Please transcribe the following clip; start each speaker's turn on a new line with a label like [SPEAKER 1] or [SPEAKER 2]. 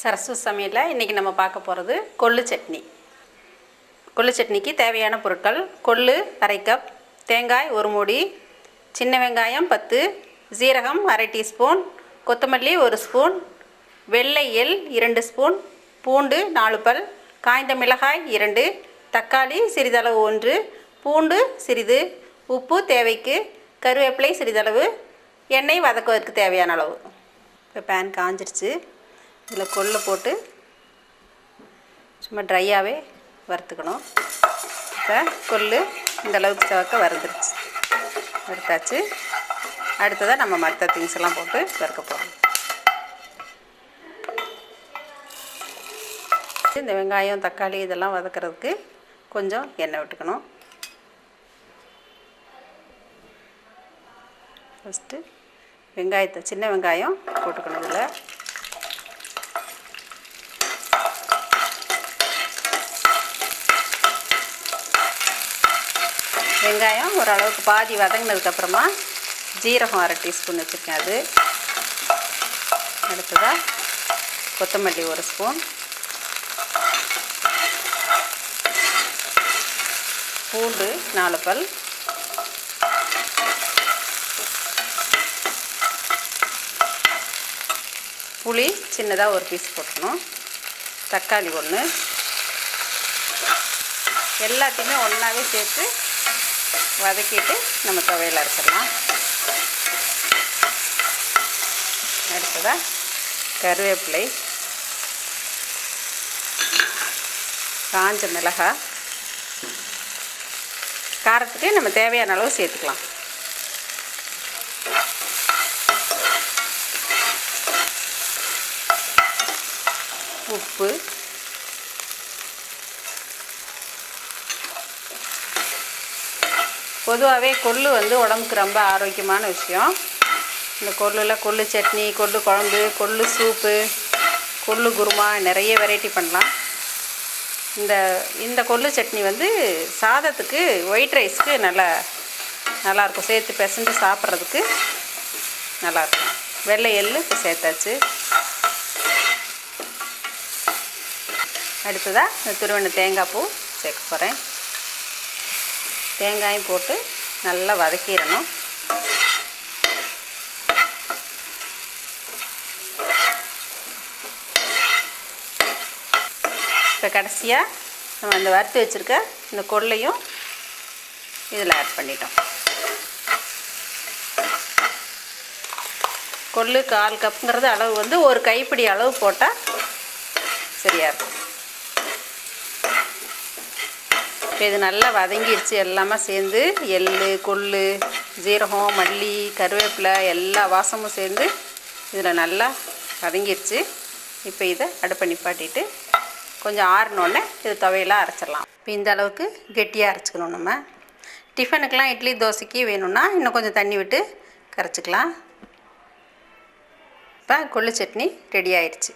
[SPEAKER 1] சரஸ்வ சமையலில் இன்றைக்கி நம்ம பார்க்க போகிறது கொள்ளு சட்னி. கொள்ளு சட்னிக்கு தேவையான பொருட்கள் கொள்ளு அரை கப் தேங்காய் ஒரு மூடி சின்ன வெங்காயம் பத்து சீரகம் அரை டீஸ்பூன் கொத்தமல்லி ஒரு ஸ்பூன் வெள்ளை எள் இரண்டு ஸ்பூன் பூண்டு நாலு பல் காய்ந்த மிளகாய் இரண்டு தக்காளி சிறிதளவு ஒன்று பூண்டு சிறிது உப்பு தேவைக்கு கருவேப்பிலை சிறிதளவு எண்ணெய் வதக்குவதற்கு தேவையான அளவு. இப்போ பேன் காஞ்சிருச்சு. இதில் கொள்ளை போட்டு சும்மா ட்ரையாகவே வறுத்துக்கணும். இப்போ கொள்ளு இந்த அளவுக்கு சவக்க வறுத்துருச்சு வறுத்தாச்சு. அடுத்ததாக நம்ம மற்ற திங்ஸ் எல்லாம் போட்டு வறுக்க போகிறோம் இந்த வெங்காயம் தக்காளி இதெல்லாம் வதக்கிறதுக்கு கொஞ்சம் எண்ணெய் விட்டுக்கணும். ஃபஸ்ட்டு வெங்காயத்தை சின்ன வெங்காயம் போட்டுக்கணும் இதில். வெங்காயம் ஓரளவுக்கு பாதி வதங்கினதுக்கப்புறமா ஜீரகம் அரை டீஸ்பூன் வச்சுருக்கேன் அது. அடுத்ததாக கொத்தமல்லி ஒரு ஸ்பூன். பூண்டு நாலு பல். புளி சின்னதாக ஒரு பீஸ் போட்டுக்கணும். தக்காளி ஒன்று எல்லாத்தையுமே ஒன்றாவே சேர்த்து வதக்கிட்டு நம்ம துவையில் அரைச்சிடலாம். அடுத்ததாக கருவேப்பிலை காஞ்ச மிளகாய். காரத்துக்கு நம்ம தேவையான அளவு சேர்த்துக்கலாம். உப்பு பொதுவாகவே கொள்ளு வந்து உடம்புக்கு ரொம்ப ஆரோக்கியமான விஷயம். இந்த கொள்ளில் கொள்ளு சட்னி கொள்ளு குழம்பு கொள்ளு சூப்பு கொள்ளு குருமா நிறைய வெரைட்டி பண்ணலாம். இந்த இந்த கொள்ளு சட்னி வந்து சாதத்துக்கு ஒயிட் ரைஸ்க்கு நல்லா நல்லாயிருக்கும் சேர்த்து பிசைஞ்சு சாப்பிட்றதுக்கு நல்லாயிருக்கும் வெள்ளை எள்ளு இப்போ சேர்த்தாச்சு. அடுத்ததாக இந்த துருவண்ண தேங்காய் பூ சேர்க்க போகிறேன் தேங்காயும் போட்டு நல்லா வதக்கிடணும். இப்போ கடைசியாக நம்ம அந்த வறுத்து வச்சுருக்க இந்த கொள்ளையும் இதில் ஆட் பண்ணிட்டோம். கொள்ளு கால் கப்புங்கிறது அளவு வந்து ஒரு கைப்பிடி அளவு போட்டால் சரியாக இருக்கும். இப்போ இது நல்லா வதங்கிடுச்சு. எல்லாமே சேர்ந்து எள் கொள்ளு ஜீரகம் மல்லி கருவேப்பிலை எல்லா வாசமும் சேர்ந்து இதில் நல்லா வதங்கிடுச்சு. இப்போ இதை அடுப்பை நிப்பாட்டிட்டு கொஞ்சம் ஆறினோடனே இது துவையெல்லாம் அரைச்சிடலாம். இப்போ இந்த அளவுக்கு கெட்டியாக அரைச்சிக்கணும் நம்ம. டிஃபனுக்கெலாம் இட்லி தோசைக்கு வேணும்னா இன்னும் கொஞ்சம் தண்ணி விட்டு கரைச்சிக்கலாம். இப்போ கொள்ளு சட்னி ரெடி ஆயிடுச்சு.